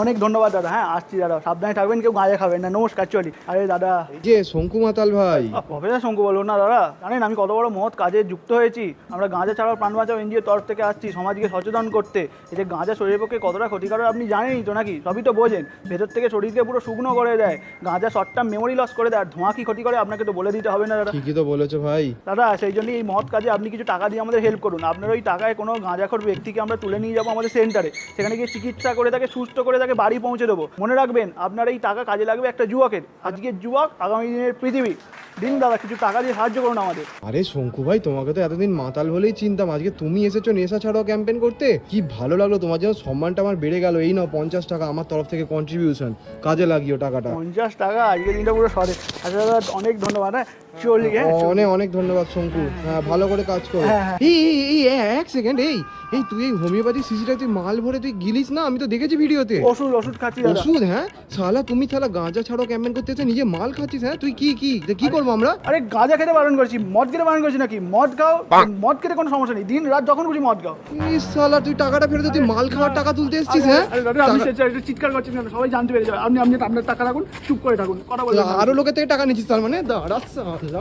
অনেক ধন্যবাদ দাদা। হ্যাঁ আসছি দাদা। সাবধানে থাকবেন কেউ গাঁজা খাবেন না। নমস্কার চলি। আরে দাদা। যে শঙ্কু মাতাল ভাই। প্রফেসর শঙ্কু বলুন না দাদা। জানেন আমি কত বড় মহৎ কাজে যুক্ত হয়েছি। আমরা গাঁজা ছাড়াও প্রাণ বাঁচাও এনজিও তরফ থেকে আসছি সমাজকে সচেতন করতে। এই যে গাঁজা শরীরের পক্ষে কতটা ক্ষতিকারক আপনি জানেনই তো নাকি? সবই তো বোঝেন। ভেতর থেকে শরীরকে পুরো শুকনো করে দেয়। গাঁজা শর্ট টার্ম মেমোরি লস করে দেয়। আর ধোঁয়া কি ক্ষতি করে আপনাকে তো বলে দিতে হবে না দাদা। ঠিকই তো বলেছ ভাই। দাদা সেই জন্যই এই মহৎ কাজে আপনি কিছু টাকা দিয়ে আমাদের হেল্প করুন। আপনার ওই টাকায় কোনো গাঁজাখোর ব্যক্তিকে আমরা তুলে নিয়ে যাব আমাদের সেন্টারে সেখানে গিয়ে চিকিৎসা করে তাকে সুস্থ করে তাকে বাড়ি পৌঁছে দেবো। মনে রাখবেন আপনার এই টাকা কাজে লাগবে একটা যুবকের। আজকের যুবক আগামী দিনের পৃথিবী। দিন দাদা কিছু টাকা দিয়ে সাহায্য করুন আমাদের। আরে শঙ্কু ভাই তোমাকে তো এতদিন মাতাল বলেই চিনতাম। আজকে তুমি এসেছ নেশা ছাড়াও ক্যাম্পেন করতে? কি ভালো লাগল তোমার জন্য সম্মানটা আমার বেড়ে গেল। এই নাও পঞ্চাশ টাকা আমার তরফ থেকে কন্ট্রিবিউশন কাজে লাগিও টাকাটা। পঞ্চাশ টাকা আজকে দিনটা পুরো সরে। আচ্ছা দাদা অনেক ধন্যবাদ হ্যাঁ? চলি হ্যাঁ? অনেক অনেক ধন্যবাদ শঙ্কু। হ্যাঁ ভালো করে কাজ করো। হ্যাঁ, হ্যাঁ। এই এক সেকেন্ড এই এই তুই এই হোমিওপ্যাথি সিসিটা তুই মাল ভরে তুই গিলিস না? আমি তো দেখেছি ভিডিওতে ওষুধ ওষুধ খাচ্ছি দাদা। ওষুধ হ্যাঁ? শালা তুমি শালা গাঁজা ছাড়াও ক্যাম্পেন করতে এসে নিজে মাল খাচ্ছিস হ্যাঁ? তুই কি কি? কি করব আমরা? আরে গাঁজা খেতে বারণ করছি। মদ খেতে বারণ করছি নাকি? মদ খাও মদ খেতে কোনো সমস্যা নেই। দিন রাত যখন খুশি মদ খাও। ইস শালা তুই টাকাটা ফেরত তুই মাল খাওয়ার টাকা তুলতে এসেছিস হ্যাঁ? আরে দাদা আপনি টাকা- সে- সে- চিৎকার করছেন কেন সবাই জানতে পেরে যাবে। আপনি আপনি আপনার টাকা রাখুন চুপ করে থাকুন কথা বলবেন না। আরও লোকের থেকে টাকা নিচ্ছিস তার মানে? দাঁড়া শালা।